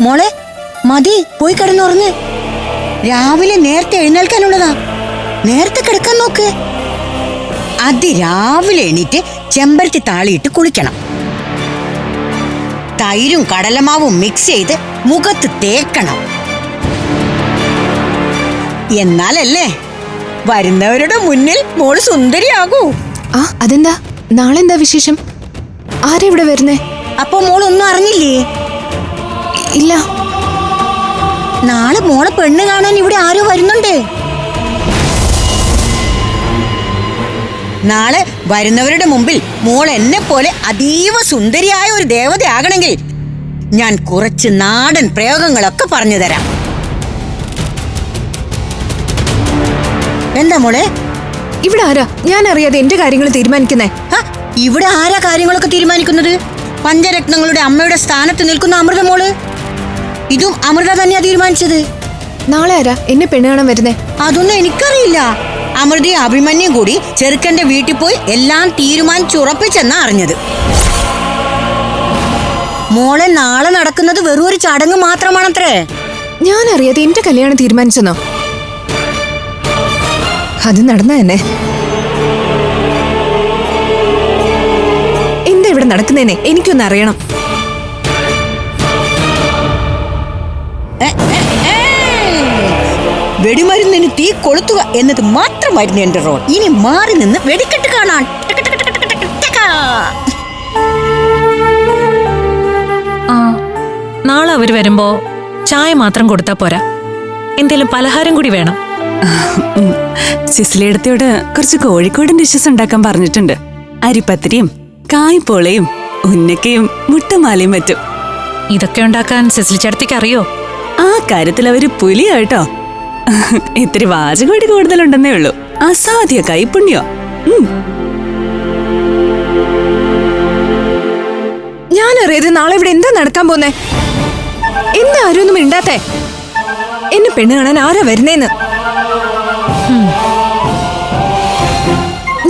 മോളെ മതി പോയി കിടന്നുറങ്ങ്. രാവിലെ നേരത്തെ എഴുന്നേൽക്കാനുള്ളതാ. നേരത്തെ കിടക്കാൻ നോക്ക്. അതിരാവിലെ എണീറ്റ് ചെമ്പരത്തി താളിയിട്ട് കുളിക്കണം. തൈരും കടലമാവും മിക്സ് ചെയ്ത് മുഖത്ത് തേക്കണം. എന്നാലല്ലേ വരുന്നവരുടെ മുന്നിൽ മോൾ സുന്ദരിയാകൂ. ആ അതെന്താ? നാളെന്താ വിശേഷം? ആരെ ഇവിടെ വരുന്നേ? അപ്പൊ മോളൊന്നും അറിഞ്ഞില്ലേ? ഇല്ല. നാളെ മോളെ പെണ്ണ് കാണാൻ ഇവിടെ ആരോ വരുന്നുണ്ടേ. നാളെ വരുന്നവരുടെ മുമ്പിൽ മോൾ എന്നെ പോലെ അതീവ സുന്ദരിയായ ഒരു ദേവതയാകണമെങ്കിൽ ഞാൻ കുറച്ച് നാടൻ പ്രയോഗങ്ങളൊക്കെ പറഞ്ഞു തരാം. എന്താ മോളെ? ഇവിടെ ആരാ? ഞാൻ അറിയാതെ എന്റെ കാര്യങ്ങൾ തീരുമാനിക്കുന്നേ. ഇവിടെ ആരാ കാര്യങ്ങളൊക്കെ തീരുമാനിക്കുന്നത്? പഞ്ചരത്നങ്ങളുടെ അമ്മയുടെ സ്ഥാനത്ത് നിൽക്കുന്ന അമൃത മോൾ ഇതും അമൃത തന്നെയാ തീരുമാനിച്ചത്. നാളെ ആരാ? എന്നെ പെണ്ണ് കാണാൻ വരുന്നേ? അതൊന്നും എനിക്കറിയില്ല. അമൃതയും അഭിമന്യും കൂടി ചെറുക്കന്റെ വീട്ടിൽ പോയി എല്ലാം തീരുമാനിച്ചുറപ്പിച്ചെന്നാ അറിഞ്ഞത്. മോളെ നാളെ നടക്കുന്നത് വെറും ഒരു ചടങ്ങ് മാത്രമാണത്രേ. ഞാൻ അറിയാതെ എന്റെ കല്യാണം തീരുമാനിച്ചെന്നോ? അത് നടന്ന തന്നെ എന്താ ഇവിടെ നടക്കുന്നേനെ? എനിക്കൊന്ന് അറിയണം. വെടിമരുന്നിന് തീ കൊളുത്തുക എന്നത് മാത്രമായിരുന്നു എന്റെ റോൾ ഇനി മാറി നിന്ന് വെടിക്കെട്ട് കാണാൻ. നാളെ അവർ വരുമ്പോ ചായ മാത്രം കൊടുത്താ പോരാ. എന്തേലും പലഹാരം കൂടി വേണം. സിസിലിയടത്തിയോട് കുറച്ച് കോഴിക്കോടൻ ഡിഷസ് ഉണ്ടാക്കാൻ പറഞ്ഞിട്ടുണ്ട്. അരിപ്പത്തിരിയും കായ്പോളയും ഉന്നക്കയും മുട്ടമാലയും മറ്റും ഇതൊക്കെ ഉണ്ടാക്കാൻ സിസിലി ചേട്ടത്തിക്ക് അറിയോ? കാര്യത്തിൽ അവർ പുലിയാ കേട്ടോ ഇത്തിരി വാചകോടി കൂടുതലുണ്ടെന്നേ ഉള്ളൂ. അസാധ്യ കൈപ്പുണ്യോ ഞാനറിയത് നാളെ ഇവിടെ എന്താ നടക്കാൻ പോന്നെ? എന്താ ആരും ഒന്നും ഇണ്ടാത്തെ എന്നെ പെണ്ണ് കാണാൻ ആരാ വരുന്നേന്ന്?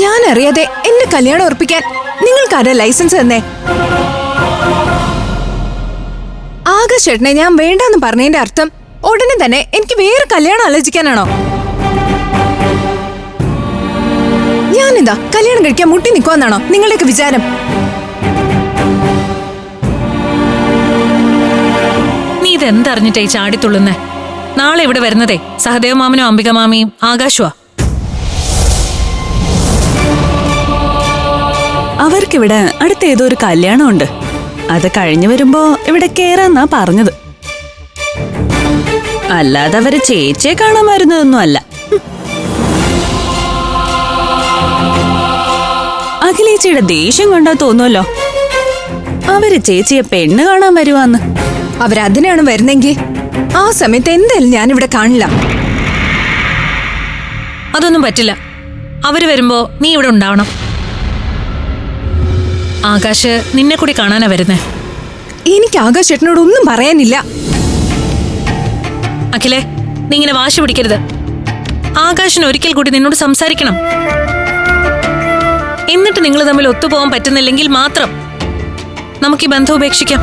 ഞാനറിയാതെ എന്റെ കല്യാണം ഉറപ്പിക്കാൻ നിങ്ങൾക്കാരാ ലൈസൻസ് തന്നേ? ആകാശേട്ടനെ ഞാൻ വേണ്ടെന്ന് പറഞ്ഞതിന്റെ അർത്ഥം ഉടനെ തന്നെ എനിക്ക് വേറെ കല്യാണം ആലോചിക്കാനാണോ? ഞാനെന്താ കല്യാണം കഴിക്കാൻ മുട്ടി നിൽക്കുമെന്നാണോ നിങ്ങളുടെയൊക്കെ വിചാരം? നീ ഇതെന്തറിഞ്ഞിട്ടേ ഈ ചാടിത്തുള്ളുന്നേ നാളെ ഇവിടെ വരുന്നതേ സഹദേവ മാമനും അംബിക മാമിയും ആകാശുവാ. അവർക്കിവിടെ അടുത്ത ഏതോ ഒരു കല്യാണമുണ്ട്. അത് കഴിഞ്ഞു വരുമ്പോ ഇവിടെ കേറാന്നാ പറഞ്ഞത്. അല്ലാതെ അവർ ചേച്ചിയെ കാണാൻ വരുന്നതൊന്നും അല്ല. അഖിലേച്ചിയുടെ ദേഷ്യം കൊണ്ടാ തോന്നുമല്ലോ അവർ ചേച്ചിയെ പെണ്ണ് കാണാൻ വരുവാന്ന്. അവരതിനാണ് വരുന്നെങ്കിൽ ആ സമയത്ത് എന്തായാലും ഞാനിവിടെ കാണില്ല. അതൊന്നും പറ്റില്ല. അവർ വരുമ്പോ നീ ഇവിടെ ഉണ്ടാവണം. ആകാശ് നിന്നെ കൂടി കാണാനാ വരുന്നേ. എനിക്ക് ആകാശ് ചേട്ടനോട് ഒന്നും പറയാനില്ല. അഖിലേ നീ ഇങ്ങനെ വാശി പിടിക്കരുത്. ആകാശിന് ഒരിക്കൽ കൂടി നിന്നോട് സംസാരിക്കണം. എന്നിട്ട് നിങ്ങൾ തമ്മിൽ ഒത്തുപോകാൻ പറ്റുന്നില്ലെങ്കിൽ മാത്രം നമുക്ക് ഈ ബന്ധം ഉപേക്ഷിക്കാം.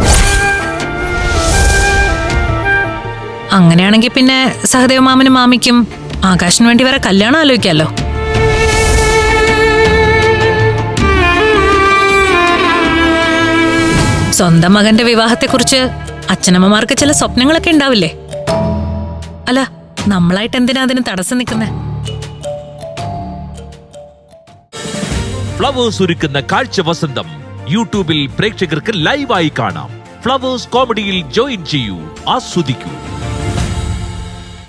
അങ്ങനെയാണെങ്കിൽ പിന്നെ സഹദേവ മാമനും മാമിക്കും ആകാശിന് വേണ്ടി വരെ കല്യാണം ആലോചിക്കാമല്ലോ സ്വന്തം മകന്റെ വിവാഹത്തെക്കുറിച്ച് അച്ഛനമ്മമാർക്ക് ചില സ്വപ്നങ്ങളൊക്കെ ഉണ്ടാവില്ലേ? അല്ല നമ്മളായിട്ട് എന്തിനാ അതിന് തടസ്സം നിൽക്കുന്നേ? ഫ്ലവേഴ്സ് ഒരുക്കുന്ന കാഴ്ച വസന്തം യൂട്യൂബിൽ പ്രേക്ഷകർക്ക് ലൈവായി കാണാം. ഫ്ലവേഴ്സ് കോമഡിയിൽ ജോയിൻ ചെയ്യൂ ആസ്വദിക്കൂ.